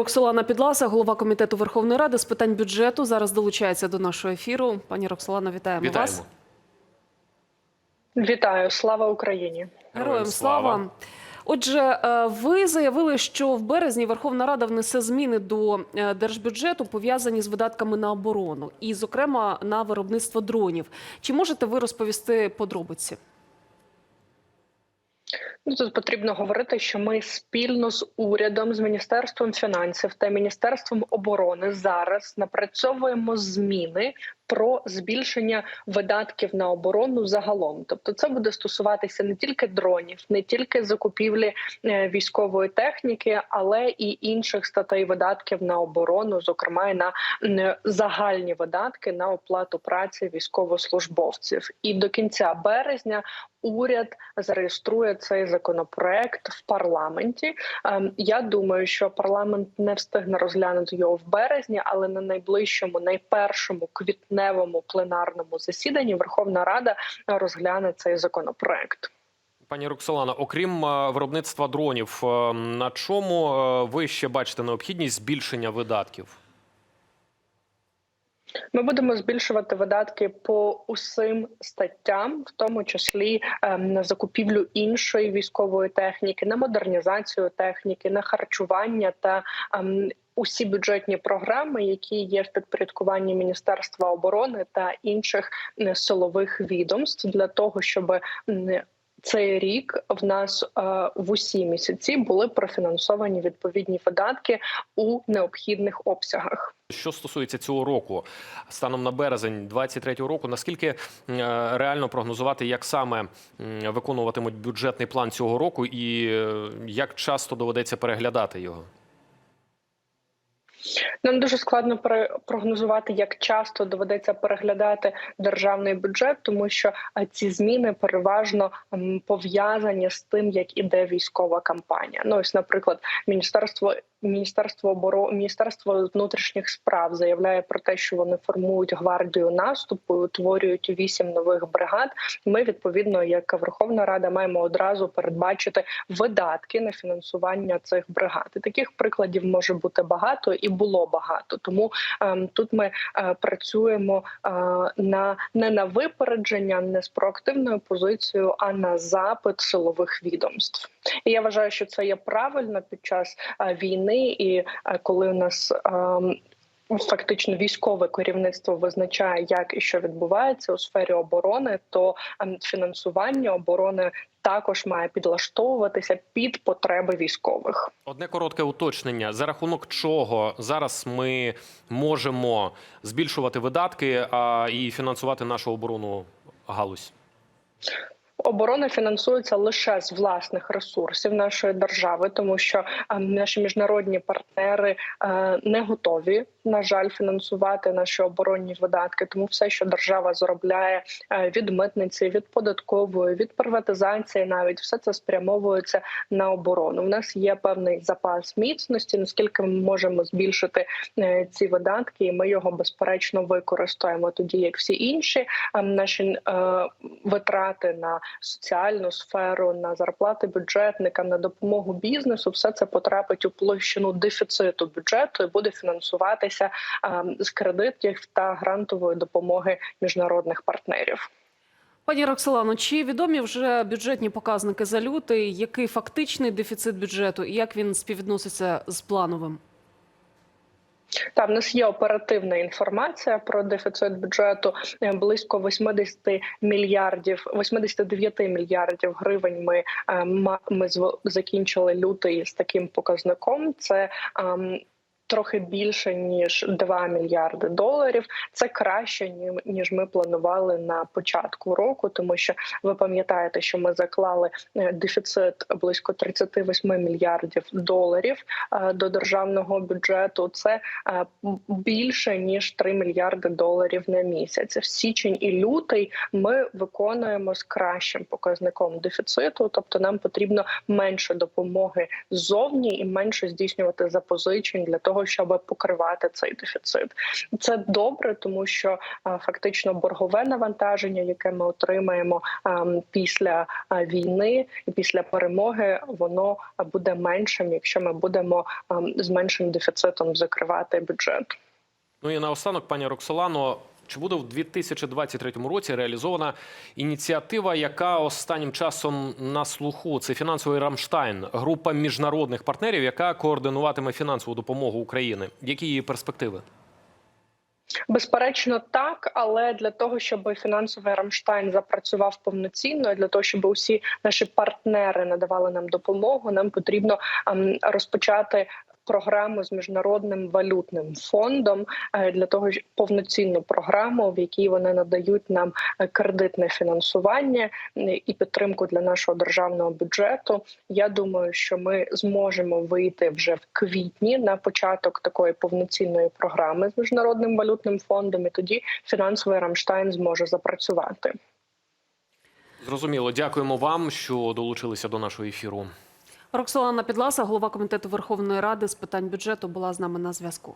Роксолана Підласа, голова комітету Верховної Ради з питань бюджету, зараз долучається до нашого ефіру. Пані Роксолана, вітаємо, Вітаємо. вас. Вітаю, слава Україні! Героям слава. Отже, е, ви заявили, що в березні Верховна Рада внесе зміни до е, держбюджету, пов'язані з видатками на оборону, і, зокрема, на виробництво дронів. Чи можете ви розповісти подробиці? Ну, тут потрібно говорити, що ми спільно з урядом, з міністерством фінансів та міністерством оборони зараз напрацьовуємо зміни про збільшення видатків на оборону загалом. Тобто, це буде стосуватися не тільки дронів, не тільки закупівлі е, військової техніки, але і інших статей видатків на оборону, зокрема і на загальні видатки на оплату праці військовослужбовців. І до кінця березня уряд зареєструє цей законопроект в парламенті. Ем, Я думаю, що парламент не встигне розглянути його в березні, але на найближчому, найпершому квітневому пленарному засіданні Верховна Рада розгляне цей законопроект. Пані Роксолана, окрім е, виробництва дронів, е, на чому е, ви ще бачите необхідність збільшення видатків? Ми будемо збільшувати видатки по усім статтям, в тому числі ем, на закупівлю іншої військової техніки, на модернізацію техніки, на харчування та ем, усі бюджетні програми, які є в підпорядкуванні Міністерства оборони та інших е, силових відомств, для того, щоб цей рік в нас е, в усі місяці були профінансовані відповідні видатки у необхідних обсягах. Що стосується цього року, станом на березень 23-го року, наскільки е, реально прогнозувати, як саме виконуватимуть бюджетний план цього року, і е, як часто доведеться переглядати його? Нам дуже складно прогнозувати, як часто доведеться переглядати державний бюджет, тому що е, ці зміни переважно пов'язані з тим, як іде військова кампанія. Ну ось, наприклад, міністерство. Міністерство оборони, міністерство внутрішніх справ заявляє про те, що вони формують гвардію наступу, утворюють вісім нових бригад. Ми відповідно, як Верховна Рада, маємо одразу передбачити видатки на фінансування цих бригад. І таких прикладів може бути багато і було багато. Тому ем, тут ми е, працюємо е, на не на випередження, не з проактивною позицією, а на запит силових відомств. І я вважаю, що це є правильно під час е, війни, і е, коли у нас. ем, Фактично військове керівництво визначає, як і що відбувається у сфері оборони, то ем, фінансування оборони також має підлаштовуватися під потреби військових. Одне коротке уточнення: за рахунок чого зараз ми можемо збільшувати видатки а, і фінансувати нашу оборону галузь? Оборона фінансується лише з власних ресурсів нашої держави, тому що е, наші міжнародні партнери е, не готові, на жаль, фінансувати наші оборонні видатки. Тому все, що держава заробляє е, від митниці, від податкової, від приватизації, навіть все це спрямовується на оборону. У нас є певний запас міцності, наскільки ми можемо збільшити е, ці видатки, і ми його безперечно використаємо тоді, як всі інші е, наші е, витрати на соціальну сферу, на зарплати бюджетникам, на допомогу бізнесу, все це потрапить у площину дефіциту бюджету і буде фінансуватися ем, з кредитів та грантової допомоги міжнародних партнерів. Пані Роксолано, чи відомі вже бюджетні показники за лютий? Який фактичний дефіцит бюджету і як він співвідноситься з плановим? Та в нас є оперативна інформація про дефіцит бюджету Е, близько 80 мільярдів, 89 мільярдів гривень. Ми е, ма- ми закінчили лютий з таким показником. Це ем, Трохи більше ніж 2 мільярди доларів. Це краще ні- ніж ми планували на початку року, тому що ви пам'ятаєте, що ми заклали е, дефіцит близько 38 мільярдів доларів е, до державного бюджету. Це е, більше ніж 3 мільярди доларів на місяць. В січень і лютий ми виконуємо з кращим показником дефіциту, тобто нам потрібно менше допомоги ззовні і менше здійснювати запозичень для того, того, щоб покривати цей дефіцит. Це добре, тому що е, фактично боргове навантаження, яке ми отримаємо ем, після е, війни і після перемоги, воно буде меншим, якщо ми будемо ем, з меншим дефіцитом закривати бюджет. Ну і наостанок, пані Роксолано, чи буде в 2023 році реалізована ініціатива, яка останнім часом на слуху? Це фінансовий Рамштайн, група міжнародних партнерів, яка координуватиме фінансову допомогу України. Які її перспективи? Безперечно, так, але для того, щоб фінансовий Рамштайн запрацював повноцінно, для того, щоб усі наші партнери надавали нам допомогу, нам потрібно ем, розпочати. Програму з міжнародним валютним фондом е, для того, щоб повноцінну програму, в якій вони надають нам е, кредитне фінансування і підтримку для нашого державного бюджету. Я думаю, що ми зможемо вийти вже в квітні на початок такої повноцінної програми з міжнародним валютним фондом. І тоді фінансовий Рамштайн зможе запрацювати. Зрозуміло, дякуємо вам, що долучилися до нашого ефіру. Роксолана Підласа, голова комітету Верховної Ради з питань бюджету, була з нами на зв'язку.